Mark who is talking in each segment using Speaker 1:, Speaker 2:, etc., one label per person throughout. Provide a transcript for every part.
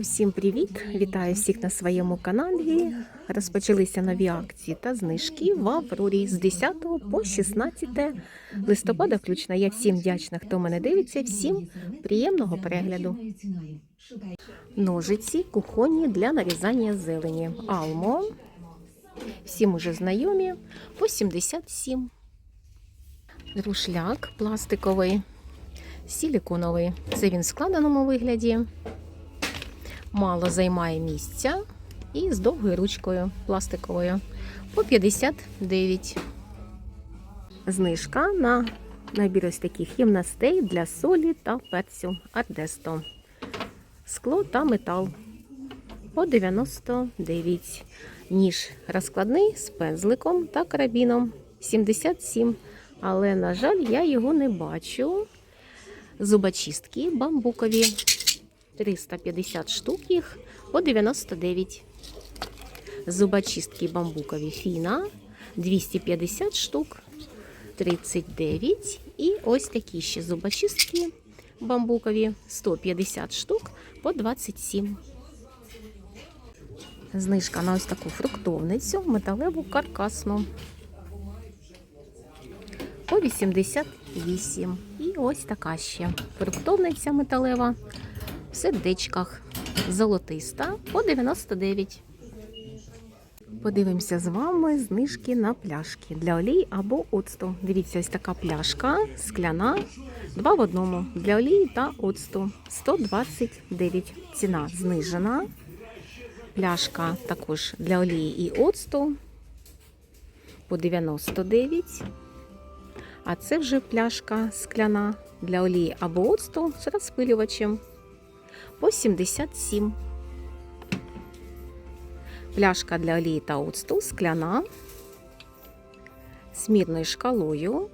Speaker 1: Усім привіт! Вітаю всіх на своєму каналі. Розпочалися нові акції та знижки в Аврорі з 10 по 16 листопада. Включно я всім вдячна, хто мене дивиться. Всім приємного перегляду. Ножиці кухонні для нарізання зелені. Алмо. Всім уже знайомі по 77. Рушляк пластиковий, силіконовий. Це він в складеному вигляді мало займає місця і з довгою ручкою пластиковою по 59. Знижка на набір ось таких ємностей для солі та перцю Ардесто. Скло та метал по 99. Ніж розкладний з пензликом та карабіном 77. Але, на жаль, я його не бачу. Зубочистки бамбукові 350 штук їх по 99. Зубочистки бамбукові фіна 250 штук 39. І ось такі ще зубочистки бамбукові 150 штук по 27. Знижка на ось таку фруктовницю металеву каркасну по 88. І ось така ще фруктовниця металева в сердечках. Золотиста по 99. Подивимося з вами знижки на пляшки для олій або оцту. Дивіться, ось така пляшка скляна. Два в одному для олії та оцту. 129. Ціна знижена. Пляшка також для олії і оцту по 99. А це вже пляшка скляна для олії або оцту з розпилювачем по 77. Пляшка для олії та оцту скляна з мірною шкалою.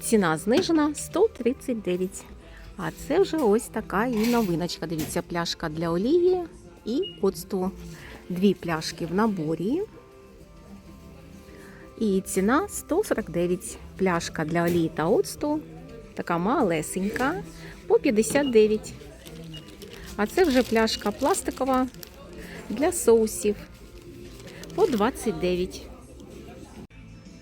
Speaker 1: Ціна знижена 139. А це вже ось така і новиночка. Дивіться, пляшка для олії і оцту. Дві пляшки в наборі. І ціна 149. Пляшка для олії та оцту. Така малесенька по 59. А це вже пляшка пластикова для соусів по 29.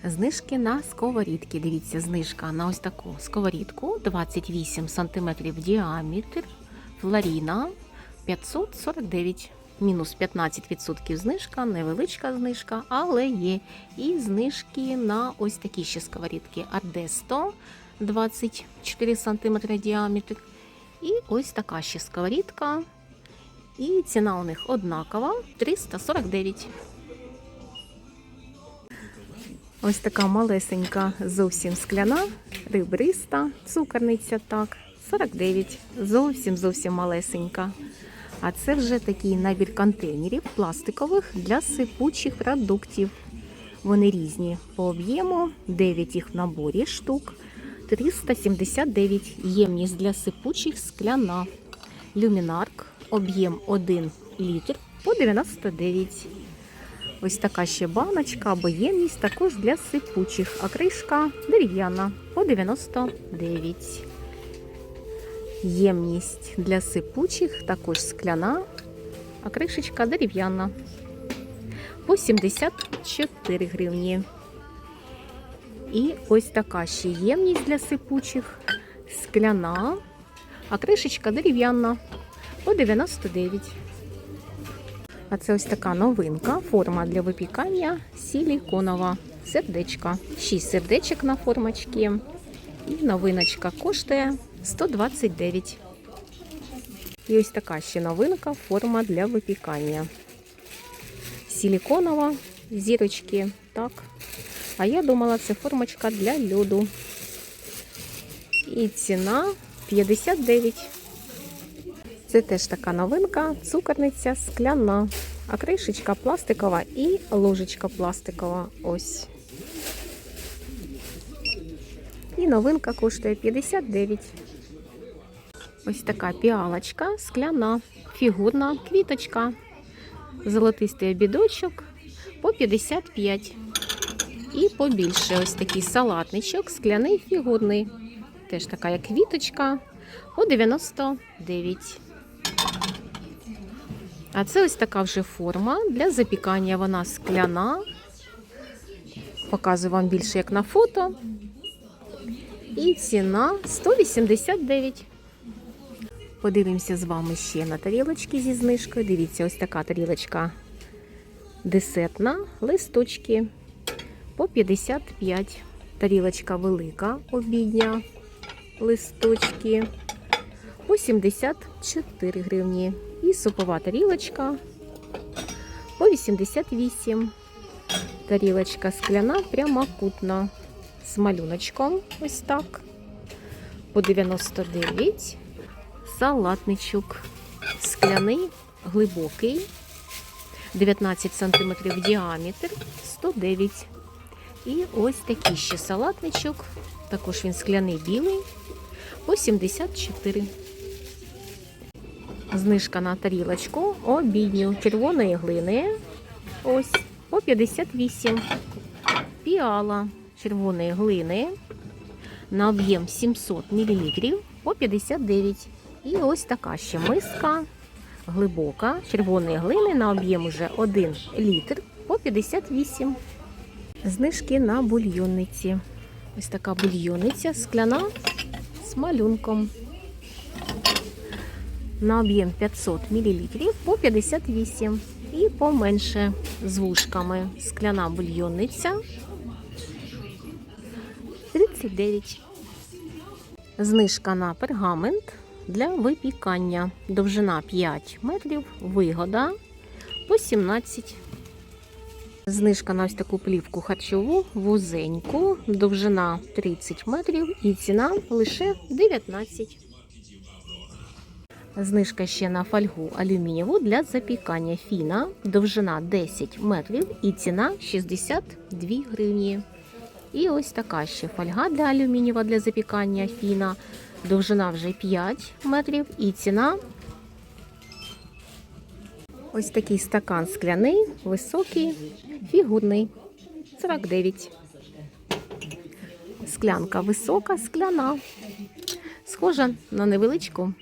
Speaker 1: Знижки на сковорідки. Дивіться, знижка на ось таку сковорідку 28 см діаметр. Флоріна 549. Мінус 15% знижка, невеличка знижка, але є. І знижки на ось такі ще сковорідки. Ардесто 24 см діаметр. І ось така ще сковорідка. І ціна у них однакова 349. Ось така малесенька, зовсім скляна, ребриста, цукерниця так, 49. Зовсім зовсім малесенька. А це вже такий набір контейнерів пластикових для сипучих продуктів. Вони різні по об'єму, 9 їх в наборі штук. 379 ємність для сипучих скляна. Люмінарк, об'єм 1 літр по 99. Ось така ще баночка або ємність також для сипучих, а кришка дерев'яна по 99. Ємність для сипучих також скляна, а кришечка дерев'яна по 74 гривні. І ось така ще ємність для сипучих, скляна, а кришечка дерев'яна по 99. А це ось така новинка, форма для випікання силіконова. Сердечка. 6 сердечок на формочці. І новиночка коштує 129. І ось така ще новинка, форма для випікання. Силіконова, зірочки. Так. А я думала, це формочка для льоду. І ціна 59. Це теж така новинка, цукерниця скляна, а кришечка пластикова і ложечка пластикова. Ось. І новинка коштує 59. Ось така піалочка скляна, фігурна квіточка. Золотистий обідочок по 55. І побільше ось такий салатничок, скляний фігурний. Теж така як квіточка по 99. А це ось така вже форма для запікання. Вона скляна. Показую вам більше як на фото. І ціна 189. Подивимося з вами ще на тарілочки зі знижкою. Дивіться, ось така тарілочка десертна, листочки по 55. Тарілочка велика, обідня, листочки по 74 гривні. І супова тарілочка по 88. Тарілочка скляна, прямокутна, з малюночком, ось так, по 99. Салатничок скляний, глибокий, 19 см діаметр, 109. І ось такий ще салатничок, також він скляний білий, по 74. Знижка на тарілочку обідню червоної глини. Ось по 58. Піала червоної глини на об'єм 700 мл по 59. І ось така ще миска глибока червоної глини на об'єм уже 1 літр по 58. Знижки на бульйонниці. Ось така бульйонниця скляна з малюнком. На об'єм 500 мл по 58 і поменше з вушками. Скляна бульйонниця 39. Знижка на пергамент для випікання. Довжина 5 метрів, вигода по 17. Знижка на ось таку плівку харчову, вузеньку, довжина 30 метрів і ціна лише 19. Знижка ще на фольгу алюмінієву для запікання фіна, довжина 10 метрів і ціна 62 гривні. І ось така ще фольга для алюмінієва для запікання фіна, довжина вже 5 метрів і ціна. Ось такий стакан скляний, високий, фігурний, 49. Склянка висока, скляна. Схожа на невеличку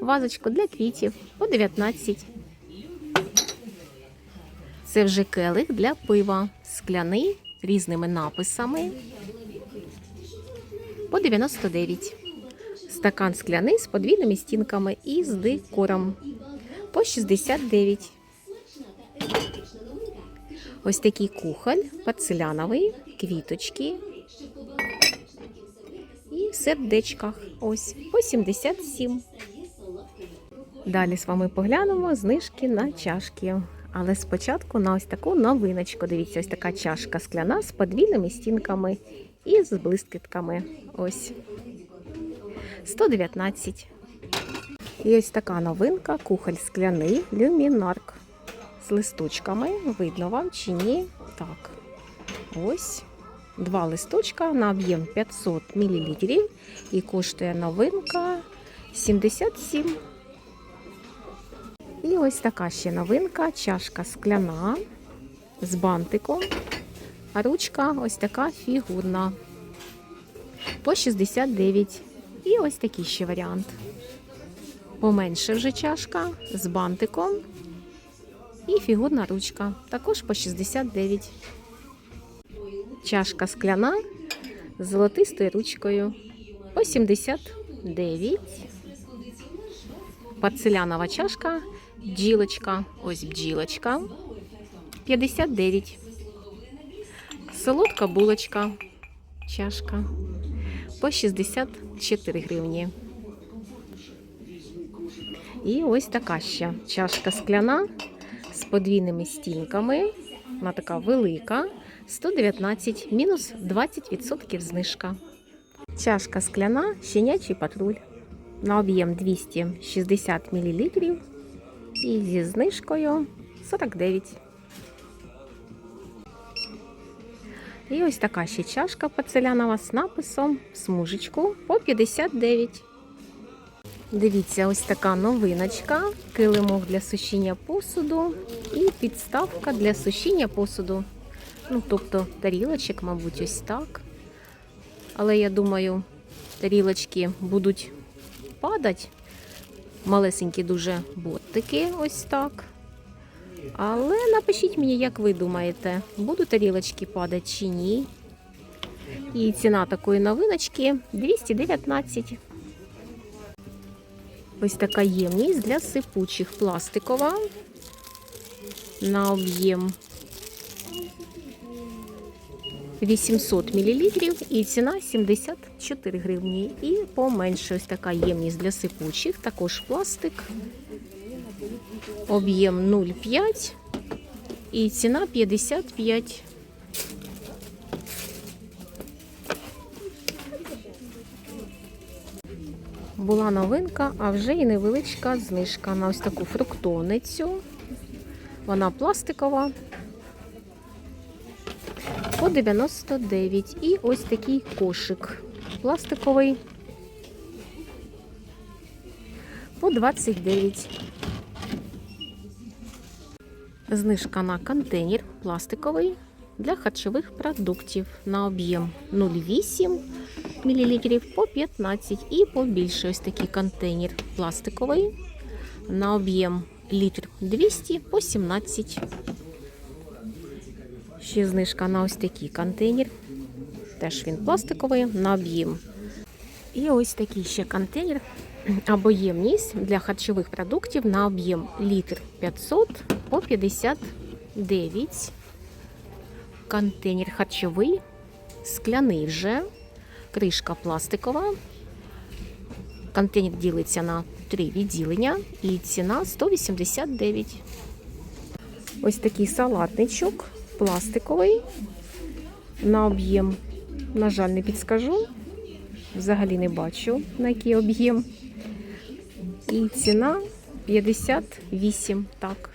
Speaker 1: вазочку для квітів по 19. Це вже келих для пива. Скляний різними написами по 99. Стакан скляний з подвійними стінками і з декором по 69. Ось такий кухоль порцеляновий, квіточки. І в сердечках. Ось по 77. Далі з вами поглянемо знижки на чашки. Але спочатку на ось таку новиночку. Дивіться, ось така чашка скляна з подвійними стінками і з блискітками. Ось 119. І ось така новинка, кухоль скляний, люмінарк. З листочками. Видно вам чи ні? Так. Ось. Два листочка на об'єм 500 мл. І коштує новинка 77. І ось така ще новинка, чашка скляна з бантиком. А ручка ось така фігурна. По 69. І ось такий ще варіант. Поменше вже чашка з бантиком. І фігурна ручка. Також по 69. Чашка скляна з золотистою ручкою. По 79. Порцелянова чашка. Бджілочка. Ось бджілочка. 59. Солодка булочка. Чашка. По 64 гривні. І ось така ще чашка скляна з подвійними стінками. Вона така велика. 119, мінус 20% знижка. Чашка скляна, щенячий патруль. На об'єм 260 мл. І зі знижкою 49. І ось така ще чашка порцелянова з написом смужечку по 59. Дивіться, ось така новиночка, килимок для сушіння посуду і підставка для сушіння посуду. Ну, тобто тарілочок, мабуть, ось так. Але я думаю, тарілочки будуть падати. Малесенькі дуже ботики, ось так. Але напишіть мені, як ви думаєте, будуть тарілочки падати чи ні. І ціна такої новиночки 219. Ось така ємність для сипучих пластикова на об'єм 800 мл і ціна 74 гривні. І поменше ось така ємність для сипучих, також пластик. Об'єм 0,5 і ціна 55. Була новинка, а вже і невеличка знижка на ось таку фруктовницю. Вона пластикова. По 99. І ось такий кошик пластиковий. По 29. Знижка на контейнер пластиковий для харчових продуктів на об'єм 0,8 мл по 15 і побільше ось такий контейнер пластиковий на об'єм літр 200 по 17. Ще знижка на ось такий контейнер. Теж він пластиковий на об'єм. І ось такий ще контейнер або ємність для харчових продуктів на об'єм літр 500 по 59. Контейнер харчовий, скляний вже, кришка пластикова. Контейнер ділиться на три відділення і ціна 189. Ось такий салатничок пластиковий на об'єм. На жаль, не підскажу. Взагалі не бачу, на який об'єм. І ціна 58. Так.